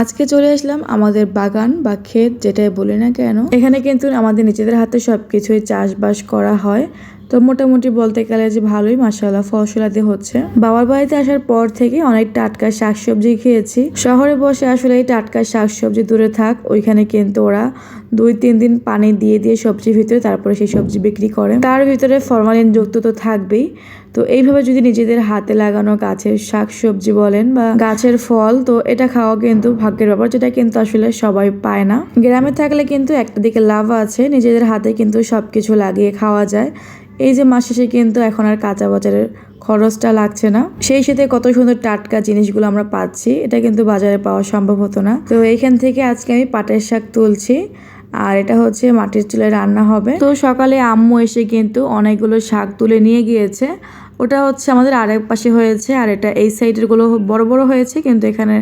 আজকে চলে আসলাম আমাদের বাগান বা ক্ষেত, যেটাই বলি না কেন। এখানে কিন্তু আমাদের নিজেদের হাতে সব কিছুই চাষবাস করা হয়। তো মোটামুটি বলতে গেলে যে ভালোই মাসাল্লাহ ফসলাদি হচ্ছে। বাবার বাড়িতে আসার পর থেকে অনেক টাটকা শাকসবজি খেয়েছি। শহরে বসে আসলে এই টাটকা শাকসবজি দূরে থাক, ওইখানে কিন্তু ওরা দুই, তিন দিন পানি দিয়ে দিয়ে সবজির ভিতরে তারপরে সেই সবজি বিক্রি করে। তার ভিতরে ফরমালিন যুক্ত তো থাকবেই। তো এইভাবে যদি নিজেদের হাতে লাগানো গাছের শাক সবজি বলেন বা গাছের ফল, তো এটা খাওয়া কিন্তু ভাগ্যের ব্যাপার, যেটা কিন্তু আসলে সবাই পায় না। গ্রামে থাকলে কিন্তু একটা দিকে লাভ আছে, নিজেদের হাতে কিন্তু সব কিছু লাগিয়ে খাওয়া যায়। এই যে মাস শেষে কিন্তু এখন আর কাঁচা বাজারের খরচটা লাগছে না। সেই সাথে কত সুন্দর টাটকা জিনিসগুলো আমরা পাচ্ছি, এটা কিন্তু বাজারে পাওয়া সম্ভব হতো না। তো এইখান থেকে আজকে আমি পাটের শাক তুলছি, আর এটা হচ্ছে মাটির চুলায় রান্না হবে। তো সকালে আম্মু এসে কিন্তু অনেকগুলো শাক তুলে নিয়ে গিয়েছে। ওটা হচ্ছে আমাদের আরেক পাশে হয়েছে, আর এটা এই সাইডেরগুলো বড় বড় হয়েছে, কিন্তু এখানে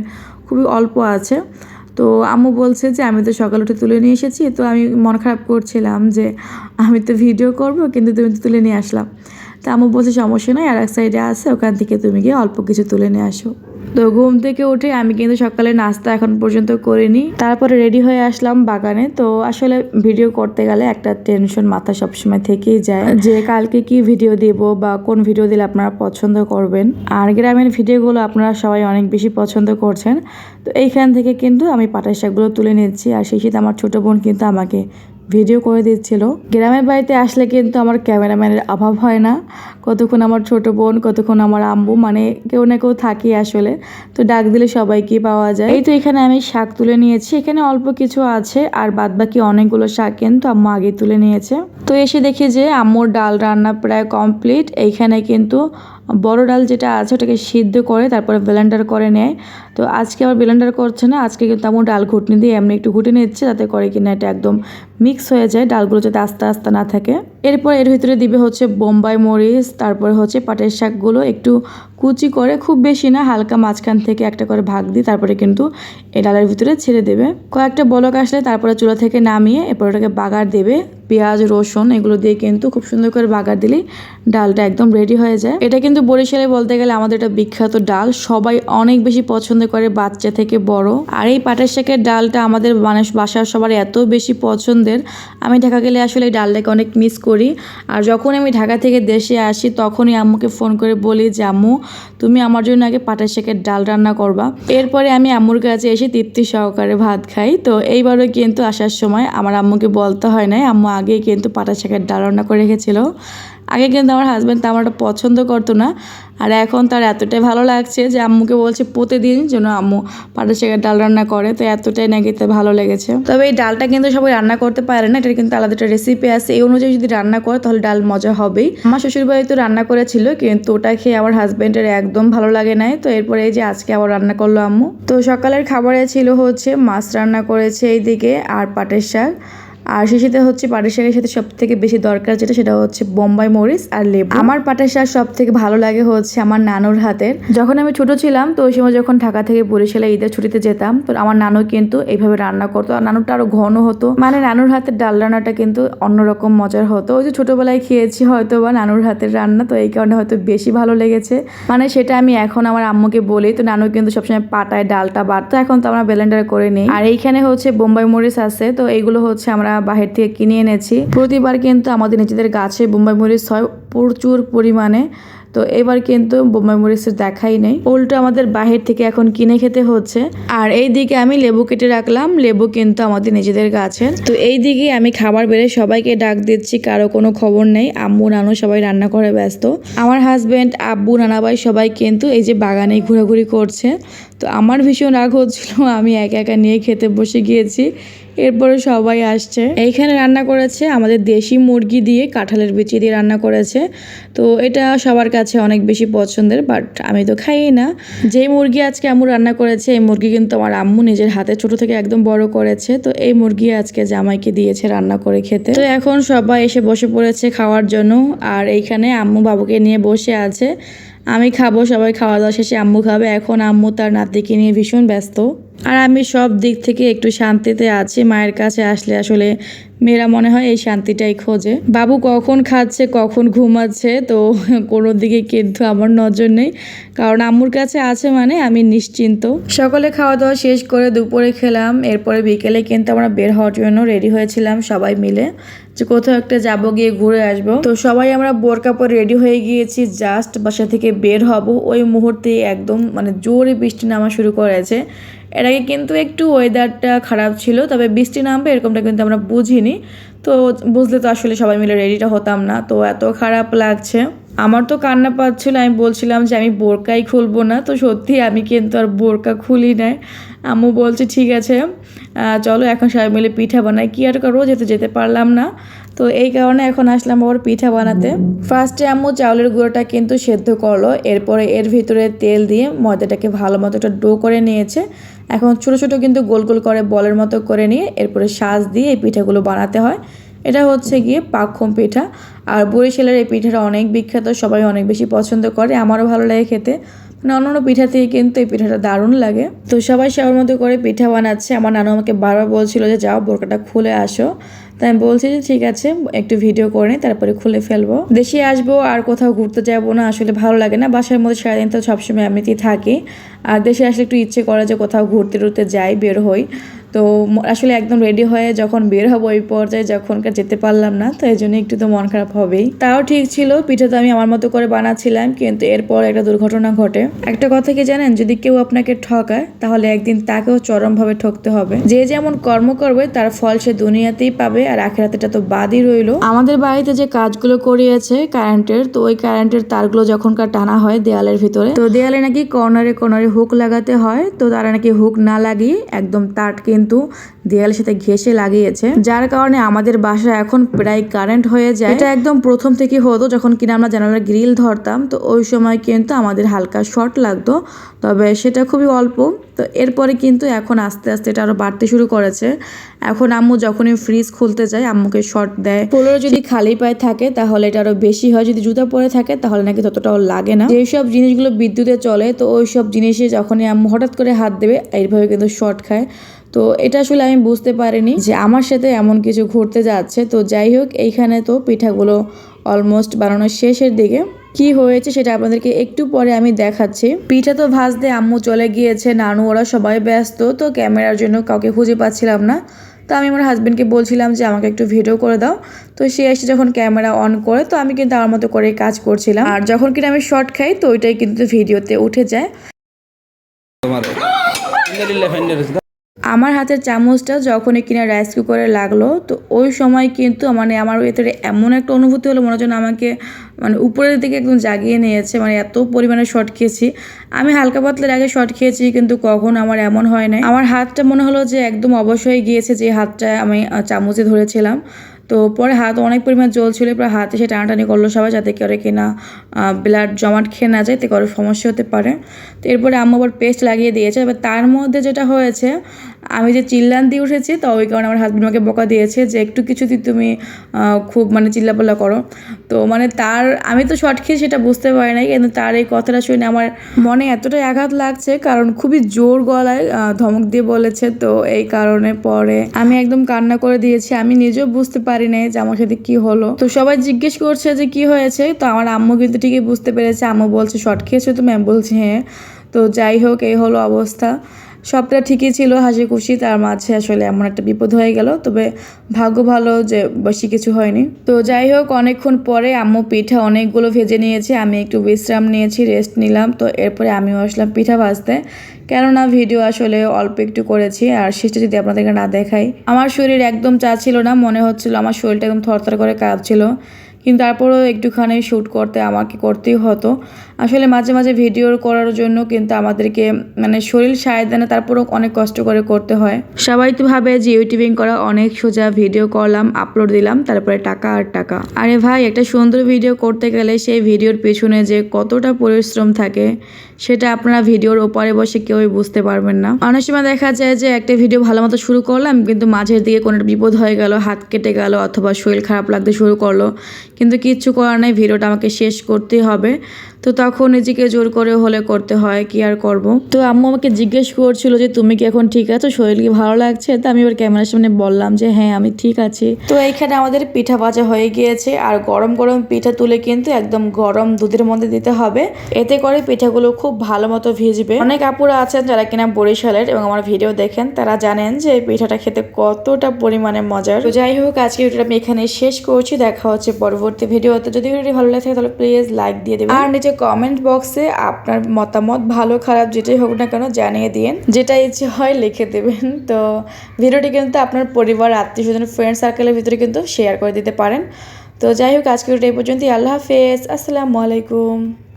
খুবই অল্প আছে। তো আম্মু বলছে যে, আমি তো সকাল উঠে তুলে নিয়ে এসেছি। তো আমি মন খারাপ করছিলাম যে, আমি তো ভিডিও করব, কিন্তু তুমি তো তুলে নিয়ে আসলাম তা আম্মু বলছে, সমস্যা নয় আর এক সাইডে আছে, ওখান থেকে তুমি গিয়ে অল্প কিছু তুলে নিয়ে আসো। তো ঘুম থেকে উঠে আমি কিন্তু সকালে নাস্তা এখন পর্যন্ত করিনি। তারপরে রেডি হয়ে আসলাম বাগানে। তো আসলে ভিডিও করতে গেলে একটা টেনশন মাথা সবসময় থেকেই যায়। যে কালকে কি ভিডিও দিব বা কোন ভিডিও দিলে আপনারা পছন্দ করবেন। আর গ্রামের ভিডিওগুলো আপনারা সবাই অনেক বেশি পছন্দ করছেন। তো এইখান থেকে কিন্তু আমি পাটার শাকগুলো তুলে নিচ্ছি। আর সেই সাথে আমার ছোট বোন কিন্তু আমাকে ভিডিও করে দিচ্ছিল। গ্রামের বাড়িতে আসলে কিন্তু আমার ক্যামেরাম্যানের অভাব হয় না। কতক্ষণ আমার ছোট বোন, কতক্ষণ আমার আম্বু মানে কেউ না কেউ থাকি আসলে। তো ডাক দিলে সবাইকে পাওয়া যায়। এই তো এখানে আমি শাক তুলে নিয়েছি। এখানে অল্প কিছু আছে, আর বাদ বাকি অনেকগুলো শাক কিন্তু আম্মু আগে তুলে নিয়েছে। তো এসে দেখি যে আম্মুর ডাল রান্না প্রায় কমপ্লিট এইখানে কিন্তু বড় ডাল যেটা আছে ওটাকে সিদ্ধ করে তারপরে ব্লেন্ডার করে নেয়। তো আজকে আবার ব্লেন্ডার করছে না, আজকে কিন্তু আমার ডাল ঘুটনি দিয়ে এমনি একটু ঘুটে নিচ্ছে যাতে করে কিনা এটা একদম মিক্স হয়ে যায়, ডালগুলো যাতে আস্তে আস্তে না থাকে। এরপর এর ভিতরে দিবে হচ্ছে বোম্বাই মরিচ, তারপরে হচ্ছে পাটের শাকগুলো, একটু কুচি করে খুব বেশি না, হালকা মাঝখান থেকে একটা করে ভাগ দিই তারপরে কিন্তু এই ডালের ভিতরে ছেড়ে দেবে। কয়েকটা বলক আসলে তারপরে চুলা থেকে নামিয়ে এরপর ওটাকে বাগার দেবে। পেঁয়াজ, রসুন এগুলো দিয়ে কিন্তু খুব সুন্দর করে বাগার দিলেই ডালটা একদম রেডি হয়ে যায়। এটা কিন্তু বরিশালে বলতে গেলে আমাদের এটা বিখ্যাত ডাল। সবাই অনেক বেশি পছন্দ করে বাচ্চা থেকে বড়। আর এই পাটের শাকের ডালটা আমাদের মানুষ বাসার সবার এত বেশি পছন্দের। আমি ঢাকা গেলে আসলে এই ডালটাকে অনেক মিস করি। আর যখন আমি ঢাকা থেকে দেশে আসি তখনই আম্মুকে ফোন করে বলি যে, আম্মু তুমি আমার জন্য আগে পাটের শাকের ডাল রান্না করবা। এরপরে আমি আম্মুর কাছে এসে তৃপ্তি সহকারে ভাত খাই। তো এইবারও কিন্তু আসার সময় আমার আম্মুকে বলতে হয় নাই। আম্মু আগেই কিন্তু পাটা শাকের ডাল রান্না করে রেখেছিল। আগে কিন্তু আমার হাজব্যান্ড তেমনটা পছন্দ করতো না। আর এখন তার এতটাই ভালো লাগছে যে আম্মুকে বলছে প্রতিদিন যেন আম্মু পাটা শাকের ডাল রান্না করে। তো এতটাই নাকি তার ভালো লেগেছে। তবে এই ডালটা কিন্তু সবাই রান্না করতে পারে না, এটার কিন্তু আলাদা একটা রেসিপি আছে। এই অনুযায়ী যদি রান্না করে তাহলে ডাল মজা হবেই। আমার শ্বশুরবাড়ি তো রান্না করেছিল, কিন্তু ওটা খেয়ে আমার হাজব্যান্ডের একদম ভালো লাগে নাই। তো এরপরে এই যে আজকে আবার রান্না করল আম্মু। তো সকালের খাবারে ছিল হচ্ছে মাছ রান্না করেছে এইদিকে আর পাটের শাক। আর শেষেতে হচ্ছে পাটের শাকের সাথে সব থেকে বেশি দরকার যেটা, সেটা হচ্ছে বোম্বাই মরিচ আর লেবু। আমার পাটের শাক সব থেকে ভালো লাগে হচ্ছে আমার নানুর হাতের। যখন আমি ছোট ছিলাম, তো ওই সময় যখন ঢাকা থেকে বরিশালে ঈদের ছুটিতে যেতাম, তো আমার নানু কিন্তু এইভাবে রান্না করতো। আর নানুটা আরও ঘন হতো। মানে নানুর হাতের ডাল রান্নাটা কিন্তু অন্যরকম মজার হতো। ওই যে ছোটবেলায় খেয়েছি হয়তো বা নানুর হাতের রান্না, তো এই কারণে হয়তো বেশি ভালো লেগেছে। মানে সেটা আমি এখন আমার আম্মুকে বলি, তো নানু কিন্তু সবসময় পাটায় ডালটা বাড়তো। এখন তো আমরা ব্লেন্ডার করে নিই। আর এইখানে হচ্ছে বোম্বাই মরিচ আছে, তো এইগুলো হচ্ছে আমরা বাহির থেকে কিনে এনেছি। প্রতিবার কিন্তু আমাদের নিজেদের গাছে বোম্বাই মরিচ হয় প্রচুর পরিমাণে। তো এবার কিন্তু বোম্বাই মরিচের দেখাই নেই। উল্টো আমাদের বাহির থেকে এখন কিনে খেতে হচ্ছে। আর এই দিকে আমি লেবু কেটে রাখলাম। লেবু কিন্তু আমাদের নিজেদের গাছের। তো এই দিকে আমি খাবার বেড়ে সবাইকে ডাক দিচ্ছি, কারও কোনো খবর নেই। আম্মু, নানু সবাই রান্না করে ব্যস্ত। আমার হাজব্যান্ড আব্বু নানাবাই সবাই কিন্তু এই যে বাগানে ঘোরাঘুরি করছে। তো আমার ভীষণ রাগ হচ্ছিল, আমি একা একা নিয়ে খেতে বসে গিয়েছি। এরপরে সবাই আসছে। এইখানে রান্না করেছে আমাদের দেশি মুরগি দিয়ে কাঁঠালের বিচি দিয়ে রান্না করেছে। তো এটা সবার কাছে অনেক বেশি পছন্দের বাট আমি তো খাই না। যে মুরগি আজকে আম্মু রান্না করেছে, এই মুরগি কিন্তু আমার আম্মু নিজের হাতে ছোট থেকে একদম বড় করেছে। তো এই মুরগি আজকে জামাইকে দিয়েছে রান্না করে খেতে। তো এখন সবাই এসে বসে পড়েছে খাওয়ার জন্য। আর এইখানে আম্মু বাবুকে নিয়ে বসে আছে। আমি খাব, সবাই খাওয়া দাওয়া শেষে আম্মু খাবে। এখন আম্মু তার নাতিকে নিয়ে ভীষণ ব্যস্ত। আর আমি সব দিক থেকে একটু শান্তিতে আছি মায়ের কাছে আসলে আসলে মেয়েরা মনে হয় এই শান্তিটাই খোঁজে। বাবু কখন খাচ্ছে, কখন ঘুমাচ্ছে, তো কোনো দিকে কিন্তু আমার নজর নেই। কারণ আম্মুর কাছে আছে মানে আমি নিশ্চিন্ত। সকালে খাওয়া দাওয়া শেষ করে দুপুরে খেলাম। এরপরে বিকেলে কিন্তু আমরা বের হওয়ার জন্য রেডি হয়েছিলাম সবাই মিলে যে কোথাও একটা যাব, গিয়ে ঘুরে আসব। তো সবাই আমরা বোর কাপড় রেডি হয়ে গিয়েছি, জাস্ট বাসা থেকে বের হব। ওই মুহূর্তে একদম মানে জোরে বৃষ্টি নামা শুরু করেছে। এর আগে কিন্তু একটু ওয়েদারটা খারাপ ছিল, তবে বৃষ্টি নামবে এরকমটা কিন্তু আমরা বুঝিনি। তো বুঝলে তো আসলে সবাই মিলে রেডিটা হতাম না। তো এত খারাপ লাগছে। আমার তো কান্না পাচ্ছিল, আমি বলছিলাম যে আমি বোরকাই খুলবো না, তো সত্যি আমি কিন্তু আর বোরকা খুলি নাই। আম্মু বলছে, ঠিক আছে চলো এখন সবাই মিলে পিঠা বানাই। কি আর করব, যেতে যেতে পারলাম না। তো এই কারণে এখন আসলাম আবার পিঠা বানাতে। ফার্স্টে আম্মু চাউলের গুঁড়োটা কিন্তু সেদ্ধ করল, এরপরে এর ভিতরে তেল দিয়ে ময়দাটাকে ভালো মতো একটা ডো করে নিয়েছে। এখন ছোট ছোট কিন্তু গোল গোল করে বলের মতো করে নিয়ে এরপরে সাজ দিয়ে এই পিঠাগুলো বানাতে হয়। এটা হচ্ছে গিয়ে পাক্ষম পিঠা। আর বরিশালের এই পিঠাটা অনেক বিখ্যাত, সবাই অনেক বেশি পছন্দ করে, আমারও ভালো লাগে খেতে। মানে অন্য অন্য পিঠা থেকে কিন্তু এই পিঠাটা দারুণ লাগে। তো সবাই সবার মতো করে পিঠা বানাচ্ছে। আমার নানু আমাকে বারবার বলছিল যে, যাও বোরকাটা খুলে আসো। তাই আমি বলছি যে, ঠিক আছে, একটু ভিডিও করে নিই, তারপরে খুলে ফেলব। দেশে আসব আর কোথাও ঘুরতে যাব না, আসলে ভালো লাগে না। বাসার মধ্যে সারাদিন তো সবসময় এমনিতেই থাকি। আর দেশে আসলে একটু ইচ্ছে করে যে, কোথাও ঘুরতে টুরতে যাই, বের হই। তো আসলে একদম রেডি হয়ে যখন বের হব ওই পর্যায়ে যখনকার যেতে পারলাম না, তো এই জন্য একটু তো মন খারাপ হবেই। তাও ঠিক ছিল, পিঠা তো আমি আমার মতো করে বানাচ্ছিলাম, কিন্তু এরপর একটা দুর্ঘটনা ঘটে। একটা কথা কি জানেন, যদি কেউ আপনাকে ঠকায়, তাহলে একদিন তাকেও চরমভাবে ঠকতে হবে। যে যেমন কর্ম করবে, তার ফল সে দুনিয়াতেই পাবে, আর আখেরাতেটা তো বাদই রইল। আমাদের বাড়িতে যে কাজগুলো করিয়েছে কারেন্টের, তো ওই কারেন্টের তারগুলো যখনকার টানা হয় দেয়ালের ভিতরে, তো দেয়ালে নাকি কর্নারে কর্নারে হুক লাগাতে হয়, তো তারা নাকি হুক না লাগিয়ে একদম তার কিন্তু দেয়ালের সাথে ঘেসে লাগিয়েছে। যার কারণে আমাদের বাসা এখন প্রায় কারেন্ট হয়ে যায়। এটা একদম প্রথম থেকে হতো যখন কিনা আমরা জানালার গ্রিল ধরতাম, তো ওই সময় কিন্তু আমাদের হালকা শর্ট লাগতো, তবে সেটা খুবই অল্প। তো এরপরে কিন্তু এখন আস্তে আস্তে এটা আরও বাড়তে শুরু করেছে। এখন আম্মু যখনই ফ্রিজ খুলতে যায়, আম্মুকে শর্ট দেয়। ফ্লোরে যদি খালি পায়ে থাকে, তাহলে এটা আরও বেশি হয়। যদি জুতা পরে থাকে, তাহলে নাকি ততটাও লাগে না। যেসব জিনিসগুলো বিদ্যুতে চলে, তো ওই সব জিনিসে যখনই আম্মু হঠাৎ করে হাত দেবে, এইভাবে কিন্তু শর্ট খায়। তো এটা আসলে আমি বুঝতে পারিনি যে আমার সাথে এমন কিছু ঘটতে যাচ্ছে। তো যাই হোক, এইখানে তো পিঠাগুলো অলমোস্ট বানানোর শেষের দিকে। কি হয়েছে সেটা আপনাদেরকে একটু পরে আমি দেখাচ্ছি। পিঠা তো ভাজতে আম্মু চলে গিয়েছে, নানু, ওরা সবাই ব্যস্ত, তো ক্যামেরার জন্য কাউকে খুঁজে পাচ্ছিলাম না। তো আমি আমার হাজবেন্ডকে বলছিলাম যে আমাকে একটু ভিডিও করে দাও। তো সে এসে যখন ক্যামেরা অন করে, তো আমি কিন্তু আমার মতো করে কাজ করছিলাম। আর যখন কিনা আমি শর্ট খাই, তো ওইটাই কিন্তু ভিডিওতে উঠে যায়। আমার হাতের চামচটা যখনই কিনা রাইস কুকারে লাগল, তো ওই সময় কিন্তু মানে আমার ভেতরে এমন একটা অনুভূতি হলো, মনে হচ্ছে আমাকে মানে উপরের দিকে একদম জাগিয়ে নিয়েছে মানে এত পরিমাণে শর্ট খেয়েছি। আমি হালকা পাতলার আগে শর্ট খেয়েছি, কিন্তু কখন আমার এমন হয় নাই। আমার হাতটা মনে হলো যে একদম অবশ্যই গিয়েছে, যে হাতটা আমি চামচে ধরেছিলাম। তো পরে হাত অনেক পরিমাণ ছিল প্রায় হাতে সে টানাটানি করল সবাই যাতে করে কিনা ব্লাড জমাট খেয়ে না যায় তে করে সমস্যা হতে পারে। তো এরপরে আম্মু আবার পেস্ট লাগিয়ে দিয়েছে, এবার তার মধ্যে যেটা হয়েছে আমি যে চিল্লান দিয়ে উঠেছি, তো ওই কারণে আমার হাজবেন্ড আমাকে বকা দিয়েছে যে, একটু কিছুতে তুমি খুব মানে চিল্লাপাল্লা করো। তো মানে তার, আমি তো শর্ট খেয়ে সেটা বুঝতে পারি নাই, কিন্তু তার এই কথাটা শুনে আমার মনে এতটাই আঘাত লাগছে, কারণ খুবই জোর গলায় ধমক দিয়ে বলেছে। তো এই কারণে পরে আমি একদম কান্না করে দিয়েছি। আমি নিজেও বুঝতে পারি নাই যে আমার সাথে কি হলো। তো সবাই জিজ্ঞেস করছে যে, কি হয়েছে? তো আমার আম্মু কিন্তু ঠিকই বুঝতে পেরেছে। আম্মু বলছে শর্ট খেয়েছো তুমি? আমি বলছি হ্যাঁ। তো যাই হোক, এই হলো অবস্থা। সবটা ঠিকই ছিল হাসি খুশি তার মাঝে আসলে এমন একটা বিপদ হয়ে গেল, তবে ভাগ্য ভালো যে বেশি কিছু হয়নি। তো যাই হোক, অনেকক্ষণ পরে আম্মু পিঠা অনেকগুলো ভেজে নিয়েছে, আমি একটু বিশ্রাম নিয়েছি রেস্ট নিলাম। তো এরপরে আমিও আসলাম পিঠা ভাজতে। কেননা ভিডিও আসলে অল্প একটু করেছি, আর শেষটা যদি আপনাদেরকে না দেখাই, আমার শরীর একদম চা ছিল না, মনে হচ্ছিল আমার শরীরটা একদম থরথর করে কাঁপছিল। কিন্তু তারপরেও একটুখানি শ্যুট করতে আমাকে করতেই হতো। আসলে মাঝে মাঝে ভিডিও করার জন্য কিন্তু আমাদেরকে মানে শরীর সায় দেয় না, তারপরেও অনেক কষ্ট করে করতে হয়। সবাই তো ভাবে যে ইউটিউবিং করা অনেক সোজা ভিডিও করলাম আপলোড দিলাম, তারপরে টাকা আর টাকা। আরে ভাই, একটা সুন্দর ভিডিও করতে গেলে সেই ভিডিওর পেছনে যে কতটা পরিশ্রম থাকে সেটা আপনারা ভিডিওর ওপারে বসে কেউই বুঝতে পারবেন না। অনেক সময় দেখা যায় যে একটা ভিডিও ভালো মতো শুরু করলাম, কিন্তু মাঝের দিকে কোনো বিপদ হয়ে গেল, হাত কেটে গেল অথবা শরীর খারাপ লাগতে শুরু করল। কিন্তু কিচ্ছু করার নেই, ভিডিওটা আমাকে শেষ করতেই হবে। তো তখন নিজেকে জোর করে হলে করতে হয়, কি আর করব? তো আম্মু আমাকে জিজ্ঞেস করছিল যে, তুমি কি এখন ঠিক আছো? শরীর কি ভালো লাগছে? তো আমি এবার ক্যামেরার সামনে বললাম যে হ্যাঁ আমি ঠিক আছি। তো এইখানে আমাদের পিঠা ভাজা হয়ে গিয়েছে। আর গরম গরম পিঠা তুলে কিন্তু একদম গরম দুধের মধ্যে দিতে হবে। এতে করে পিঠাগুলো খুব ভালো মতো ভিজবে। অনেক আপুরা আছেন যারা কিনা বরিশালের এবং আমার ভিডিও দেখেন, তারা জানেন যে, এই পিঠাটা খেতে কতটা পরিমাণে মজার। তো যাই হোক আজকে ভিডিওটা আমি এখানে শেষ করছি। দেখা হচ্ছে পরবর্তী ভিডিওতে। যদি ভিডিওটি ভালো লাগে তাহলে প্লিজ লাইক দিয়ে দেবেন। আর নিচে কমেন্ট বক্সে আপনার মতামত, ভালো, খারাপ, যেটাই হোক না কেন জানিয়ে দিন যেটা ইচ্ছে হয় লিখে দেবেন। তো ভিডিওটি কিন্তু আপনার পরিবার, আত্মীয় স্বজন ফ্রেন্ড সার্কেলের ভিতরে কিন্তু শেয়ার করে দিতে পারেন। তো যাই হোক আজকে এই পর্যন্তই। আল্লাহ হাফেজ। আসসালামু আলাইকুম।